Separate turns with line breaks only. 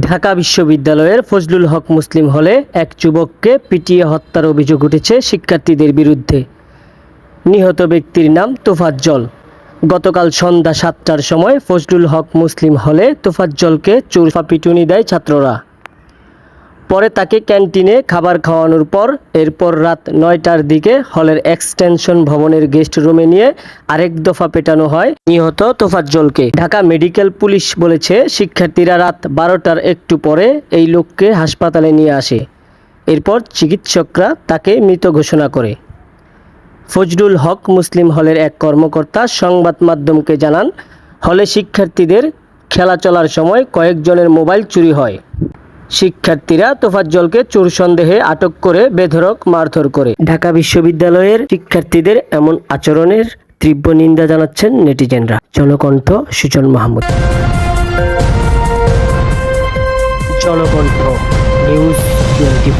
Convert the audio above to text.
ঢাকা বিশ্ববিদ্যালয়ের ফজলুল হক মুসলিম হলে এক যুবককে পিটিয়ে হত্যার অভিযোগ উঠেছে শিক্ষার্থীদের বিরুদ্ধে। নিহত ব্যক্তির নাম তোফাজ্জল। গতকাল সন্ধ্যা সাতটার সময় ফজলুল হক মুসলিম হলে তোফাজ্জলকে চুরফা পিটুনি দেয় ছাত্ররা। পরে তাকে ক্যান্টিনে খাবার খাওয়ানোর পর এরপর রাত নয়টার দিকে হলের এক্সটেনশন ভবনের গেস্ট রুমে নিয়ে আরেক দফা পেটানো হয় নিহত তোফাজ্জলকে। ঢাকা মেডিকেল পুলিশ বলেছে, শিক্ষার্থীরা রাত বারোটার একটু পরে এই লোককে হাসপাতালে নিয়ে আসে। এরপর চিকিৎসকরা তাকে মৃত ঘোষণা করে। ফজলুল হক মুসলিম হলের এক কর্মকর্তা সংবাদ মাধ্যমকে জানান, হলে শিক্ষার্থীদের খেলা চলার সময় কয়েকজনের মোবাইল চুরি হয়। শিক্ষার্থীরা তোফাজ্জলকে চোর সন্দেহে আটক করে বেধরক মারধর করে। ঢাকা বিশ্ববিদ্যালয়ের শিক্ষার্থীদের এমন আচরণের তীব্র নিন্দা জানাচ্ছেন নেটিজেনরা। Janakantha Sujan Mahmud. Janakantha news twenty